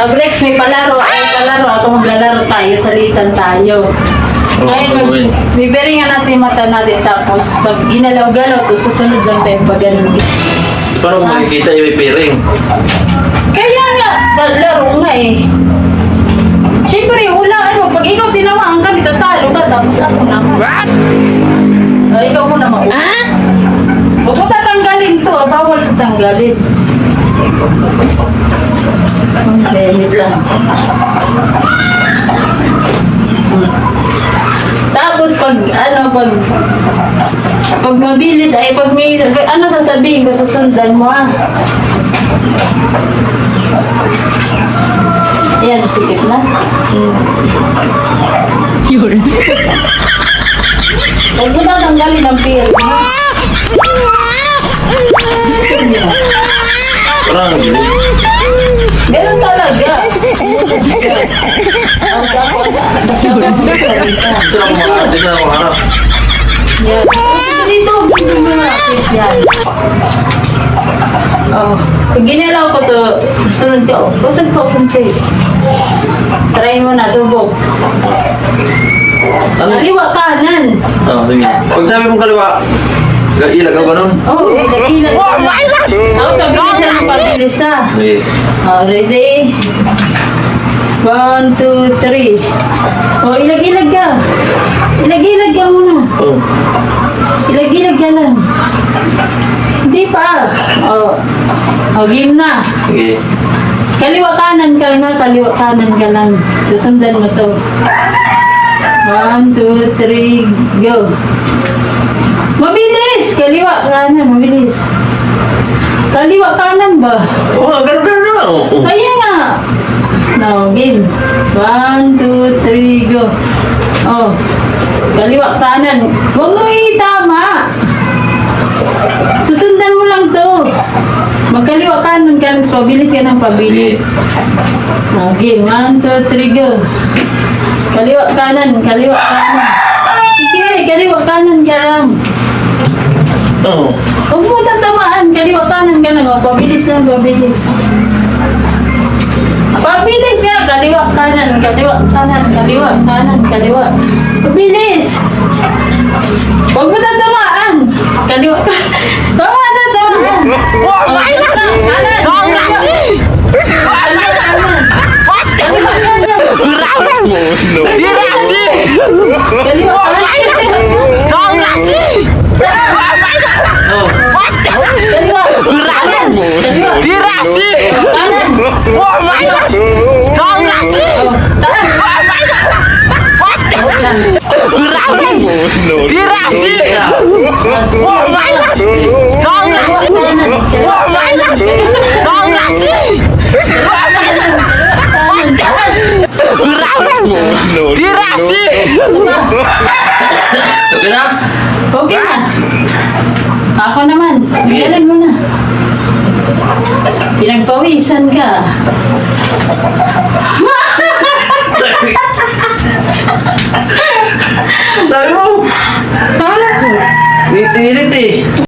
Ah, Brex, may palaro. May palaro. Ako maglalaro tayo. Salitan tayo. Ngayon, mag, okay. natin yung mata natin. Tapos, pag ginalaw-galaw to, susunod lang tayo pag ganun. Paano kung makikita yung piring? Kaya nga, laro nga eh. Siyempre, wala ano. Pag ikaw tinamaan ka, dito talo ka. Tapos ako naman. What? Uh, ikaw muna mauna. Ah? Huwag mo tatanggalin to. ah. Bawal tatanggalin. Ang limit lang. Hmm. Tapos pag ano pag pag mabilis ay pag may ano sasabihin ko susundan mo ah. Yan, sikip na. Huwag mo tatanggalin ang pil. Parang. Ganun talaga. Kasi ako magsalita. Dito na ako maharap. Dito na ako maharap. Yan. Dito, dito mo na. Yan. Oh. Pag ginalaw ko to, sunod ka. Oh. Kusag pa. Try mo na, subok. Ano? Kaliwa kanan. Oo, sige. Pag sabi mong kaliwa, ilag ka nun? Oh, ilag-ilag. Oh my God! Na ah. Okay. Oh, ready? One, two, three. Oh, ilag-ilag ka. Ilag-ilag ka muna. Oh. Ilag-ilag ka lang. Hindi pa. Oh. Oh, game na. Sige. Kaliwa kanan ka nga, kaliwa kanan ka lang. Susundan mo to. One, two, three, go. Mabilis! Kaliwa kanan, mabilis. Kaliwa kanan ba? Oh, ganun ganun na. Oh. Kaya nga. No, game. One, two, three, go. Oh. Kaliwa kanan. Huwag mo itama. Susundan mo lang to. Magkaliwa kanan ka lang. Pabilis ka ng pabilis. Oh, game. One, two, three, go. Kaliwa kanan. Kaliwa kanan. Sige, kaliwa kanan ka lang. Oh. Huwag mo tatamaan. Pabilis lang, pabilis. Pabilis nga. Kaliwa kanan, kaliwa kanan, kaliwa kanan, kaliwa. Pabilis. Kaliwa. Dirasi! Kanan. Oh my god! Tongasi! Oh, taas. Dirasi! Oh my god! Tongasi! Oh my god! Tongasi! Dirasi! Okay na? Okay na. Ako naman. Galing mo na. Pinagpawisan ka. Sabi mo! Tama. Ngiti-ngiti.